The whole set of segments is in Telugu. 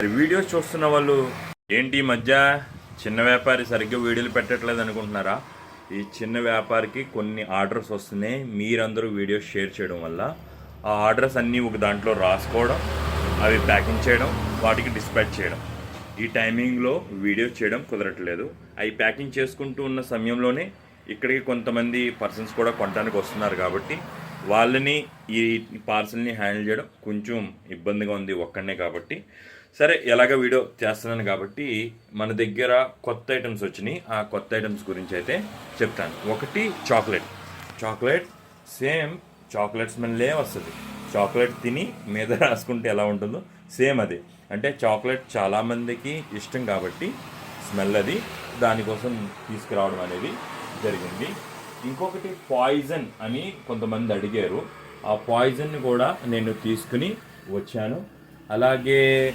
మరి వీడియోస్ చూస్తున్న వాళ్ళు ఏంటి ఈ మధ్య చిన్న వ్యాపారి సరిగ్గా వీడియోలు పెట్టట్లేదు అనుకుంటున్నారా? ఈ చిన్న వ్యాపారికి కొన్ని ఆర్డర్స్ వస్తున్నాయి. మీరందరూ వీడియోస్ షేర్ చేయడం వల్ల ఆ ఆర్డర్స్ అన్నీ ఒక దాంట్లో రాసుకోవడం అవి ప్యాకింగ్ చేయడం వాటికి డిస్పాచ్ చేయడం. ఈ టైమింగ్లో వీడియో చేయడం కుదరట్లేదు. అవి ప్యాకింగ్ చేసుకుంటూ ఉన్న సమయంలోనే ఇక్కడికి కొంతమంది పర్సన్స్ కూడా కొనడానికి వస్తున్నారు కాబట్టి వాళ్ళని ఈ పార్సల్ని హ్యాండిల్ చేయడం కొంచెం ఇబ్బందిగా ఉంది ఒక్కడనే కాబట్టి. సరే ఎలాగ వీడియో చేస్తున్నాను కాబట్టి మన దగ్గర కొత్త ఐటమ్స్ వచ్చినాయి. ఆ కొత్త ఐటమ్స్ గురించి అయితే చెప్తాను. ఒకటి చాక్లెట్. చాక్లెట్ సేమ్ చాక్లెట్ స్మెల్లే వస్తుంది. చాక్లెట్ తిని మీద రాసుకుంటే ఎలా ఉంటుందో సేమ్ అది. అంటే చాక్లెట్ చాలామందికి ఇష్టం కాబట్టి స్మెల్ అది. దానికోసం తీసుకురావడం అనేది జరిగింది. ఇంకొకటి పాయిజన్ అని కొంతమంది అడిగారు. ఆ పాయిజన్ని కూడా నేను తీసుకుని వచ్చాను. అలాగే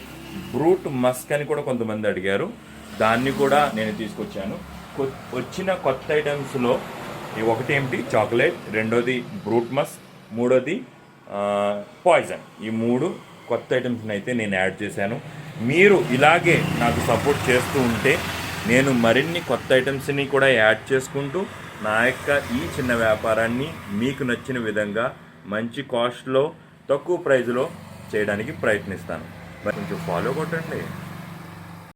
బ్రూట్ మస్క్ అని కూడా కొంతమంది అడిగారు. దాన్ని కూడా నేను తీసుకొచ్చాను. కొ- వచ్చిన కొత్త ఐటమ్స్లో ఈ ఒకటి ఏమిటి చాక్లెట్ రెండోది బ్రూట్ మస్క్ మూడోది పాయిజన్. ఈ మూడు కొత్త ఐటమ్స్ని అయితే నేను యాడ్ చేశాను. మీరు ఇలాగే నాకు సపోర్ట్ చేస్తూ ఉంటే నేను మరిన్ని కొత్త ఐటమ్స్ని కూడా యాడ్ చేసుకుంటూ నా యొక్క ఈ చిన్న వ్యాపారాన్ని మీకు నచ్చిన విధంగా మంచి కాస్ట్లో తక్కువ ప్రైజ్లో చేయడానికి ప్రయత్నిస్తాను. మరి కొంచెం ఫాలో కొట్టండి.